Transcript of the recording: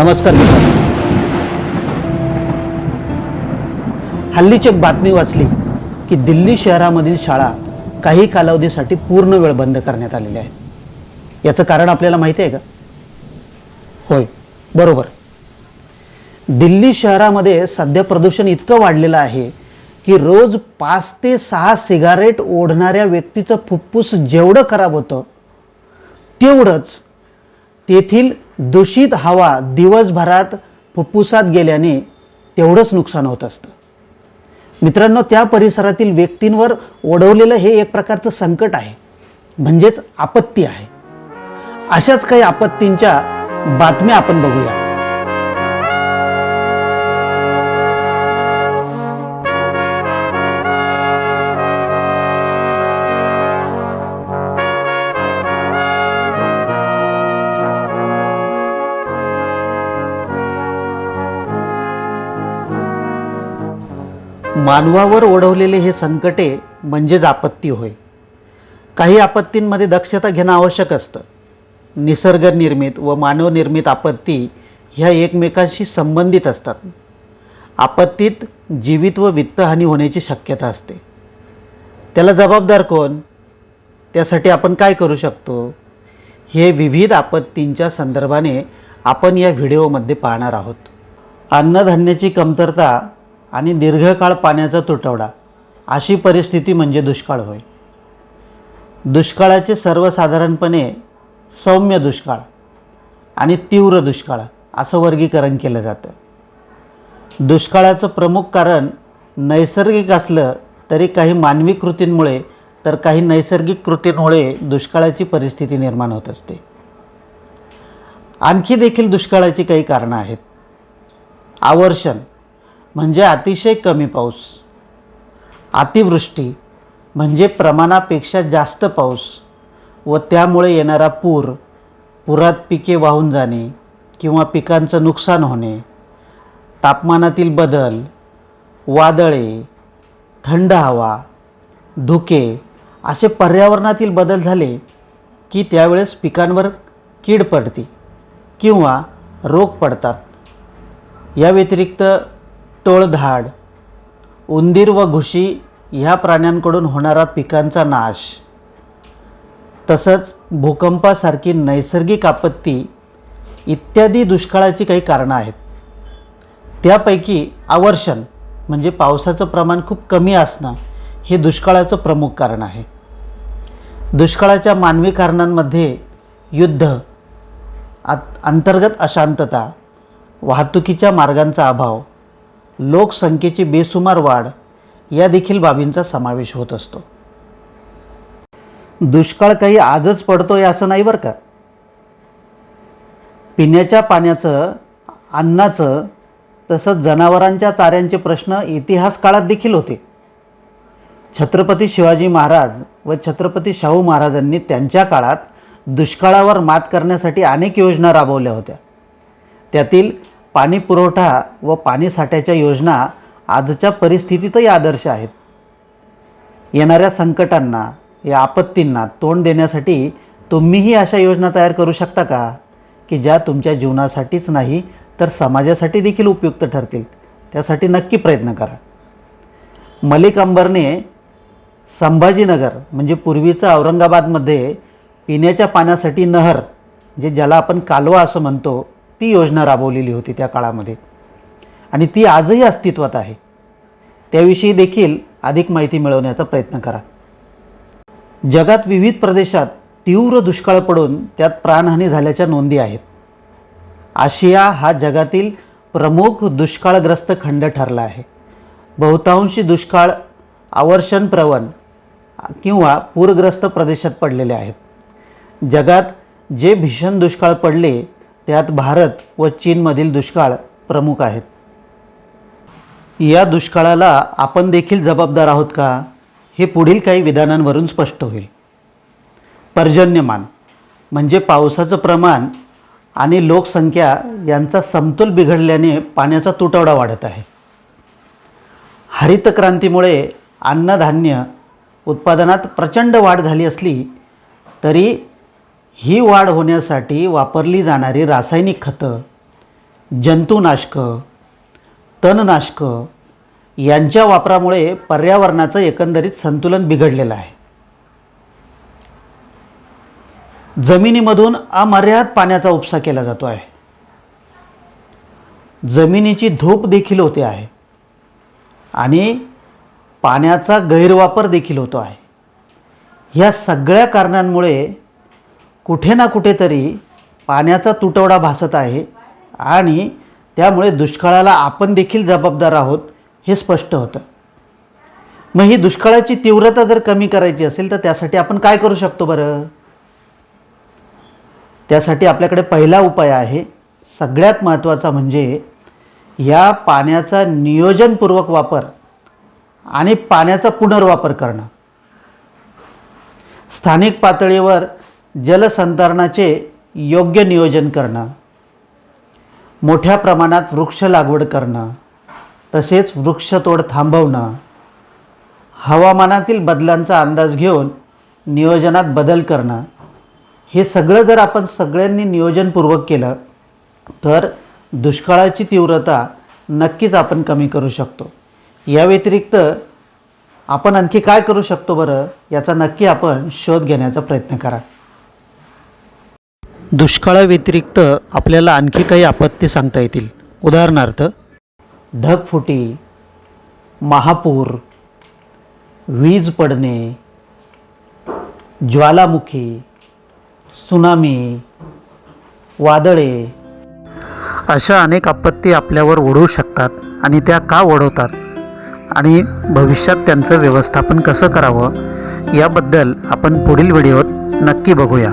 नमस्कार मित्रांनो. हल्लीची एक बातमी वाचली की दिल्ली शहरामधील शाळा काही कालावधीसाठी पूर्ण वेळ बंद करण्यात आलेल्या आहेत याचं कारण आपल्याला माहिती आहे का? होय बरोबर. दिल्ली शहरामध्ये सध्या प्रदूषण इतकं वाढलेलं आहे की रोज पाच ते सहा सिगारेट ओढणाऱ्या व्यक्तीचं फुफ्फुस जेवढं खराब होतं तेवढंच तेथील दूषित हवा दिवसभरात फुफ्फुसात गेल्याने तेवढंच नुकसान होत असतं. मित्रांनो त्या परिसरातील व्यक्तींवर ओढवलेलं हे एक प्रकारचं संकट आहे. म्हणजेच आपत्ती आहे. अशाच काही आपत्तींच्या बातम्या आपण बघूया. मानवावर ओढवलेले हे संकटे म्हणजेच आपत्ती होय. काही आपत्तींमध्ये दक्षता घेणं आवश्यक असतं. निसर्गनिर्मित व मानवनिर्मित आपत्ती ह्या एकमेकांशी संबंधित असतात. आपत्तीत जीवित व वित्तहानी होण्याची शक्यता असते. त्याला जबाबदार कोण? त्यासाठी आपण काय करू शकतो? हे विविध आपत्तींच्या संदर्भाने आपण या व्हिडिओमध्ये पाहणार आहोत. अन्नधान्याची कमतरता आणि दीर्घकाळ पाण्याचा तुटवडा. अशी परिस्थिती म्हणजे दुष्काळ होय. दुष्काळाचे सर्वसाधारणपणे सौम्य दुष्काळ आणि तीव्र दुष्काळ असं वर्गीकरण केलं जातं. दुष्काळाचं प्रमुख कारण नैसर्गिक असलं तरी काही मानवी कृतींमुळे तर काही नैसर्गिक कृतींमुळे दुष्काळाची परिस्थिती निर्माण होत असते. आणखी देखील दुष्काळाची काही कारणं आहेत. आवर्षण. म्हणजे अतिशय कमी पाऊस. अतिवृष्टी म्हणजे प्रमाणापेक्षा जास्त पाऊस व त्यामुळे येणारा पूर पुरात पिके वाहून जाणे किंवा पिकांचं नुकसान होणे तापमानातील बदल वादळे थंड हवा धुके असे पर्यावरणातील बदल झाले की त्यावेळेस पिकांवर कीड पडते किंवा रोग पडतात. या व्यतिरिक्त टोळधाड उंदीर व घुशी ह्या प्राण्यांकडून होणारा पिकांचा नाश. तसंच भूकंपासारखी नैसर्गिक आपत्ती इत्यादी दुष्काळाची काही कारणं आहेत. त्यापैकी आवर्षण म्हणजे पावसाचं प्रमाण खूप कमी असणं हे दुष्काळाचं प्रमुख कारण आहे. दुष्काळाच्या मानवी कारणांमध्ये युद्ध आत अंतर्गत अशांतता वाहतुकीच्या मार्गांचा अभाव लोकसंख्येची बेसुमार वाढ या देखील बाबींचा समावेश होत असतो. दुष्काळ काही आजच पडतोय असं नाही बरं का? पिण्याच्या पाण्याचं अन्नाचं तसंच जनावरांच्या चाऱ्यांचे प्रश्न इतिहास काळात देखील होते. छत्रपती शिवाजी महाराज व छत्रपती शाहू महाराजांनी त्यांच्या काळात दुष्काळावर मात करण्यासाठी अनेक योजना राबवल्या होत्या. त्यातील पाणी पुरवठा व पाणीसाठ्याच्या योजना आजच्या परिस्थितीतही आदर्श आहेत. येणाऱ्या संकटांना या आपत्तींना तोंड देण्यासाठी तुम्हीही अशा योजना तयार करू शकता का? की ज्या तुमच्या जीवनासाठीच नाही तर समाजासाठी देखील उपयुक्त ठरतील. त्यासाठी नक्की प्रयत्न करा. मलिक अंबरने संभाजीनगर म्हणजे पूर्वीचं औरंगाबादमध्ये पिण्याच्या पाण्यासाठी नहर जे ज्याला आपण कालवा असं म्हणतो ती योजना राबवलेली होती त्या काळामध्ये. आणि ती आजही अस्तित्वात आहे. त्याविषयी देखील अधिक माहिती मिळवण्याचा प्रयत्न करा. जगात विविध प्रदेशात तीव्र दुष्काळ पडून त्यात प्राणहानी झाल्याच्या नोंदी आहेत. आशिया हा जगातील प्रमुख दुष्काळग्रस्त खंड ठरला आहे. बहुतांशी दुष्काळ आवर्षण प्रवण किंवा पूरग्रस्त प्रदेशात पडलेले आहेत. जगात जे भीषण दुष्काळ पडले त्यात भारत व चीनमधील दुष्काळ प्रमुख आहेत. या दुष्काळाला आपण देखील जबाबदार आहोत का? हे पुढील काही विधानांवरून स्पष्ट होईल. पर्जन्यमान म्हणजे पावसाचं प्रमाण आणि लोकसंख्या यांचा समतोल बिघडल्याने पाण्याचा तुटवडा वाढत आहे. हरित क्रांतीमुळे अन्नधान्य उत्पादनात प्रचंड वाढ झाली असली तरी ही वाढ होण्यासाठी वापरली जाणारी रासायनिक खतं जंतुनाशकं तणनाशकं यांच्या वापरामुळे पर्यावरणाचं एकंदरीत संतुलन बिघडलेलं आहे. जमिनीमधून अमर्याद पाण्याचा उपसा केला जातो आहे. जमिनीची धूप देखील होते आहे आणि पाण्याचा गैरवापर देखील होतो आहे. ह्या सगळ्या कारणांमुळे कुठे ना कुठेतरी पाण्याचा तुटवडा भासत आहे आणि त्यामुळे दुष्काळाला आपण देखील जबाबदार आहोत हे स्पष्ट होतं. मग ही दुष्काळाची तीव्रता जर कमी करायची असेल तर त्यासाठी आपण काय करू शकतो बरं? त्यासाठी आपल्याकडे पहिला उपाय आहे सगळ्यात महत्त्वाचा म्हणजे या पाण्याचा नियोजनपूर्वक वापर आणि पाण्याचा पुनर्वापर करणं. स्थानिक पातळीवर जलसंधारणाचे योग्य नियोजन करणं मोठ्या प्रमाणात वृक्ष लागवड करणं तसेच वृक्षतोड थांबवणं हवामानातील बदलांचा अंदाज घेऊन नियोजनात बदल करणं हे सगळं जर आपण सगळ्यांनी नियोजनपूर्वक केलं तर दुष्काळाची तीव्रता नक्कीच आपण कमी करू शकतो. या व्यतिरिक्त आपण आणखी काय करू शकतो बरं याचा नक्की आपण शोध घेण्याचा प्रयत्न करा. दुष्काळाव्यतिरिक्त आपल्याला आणखी काही आपत्ती सांगता येतील. उदाहरणार्थ ढगफुटी महापूर वीज पडणे ज्वालामुखी सुनामी वादळे अशा अनेक आपत्ती आपल्यावर ओढवू शकतात आणि त्या का ओढवतात आणि भविष्यात त्यांचं व्यवस्थापन कसं करावं याबद्दल आपण पुढील व्हिडिओत नक्की बघूया.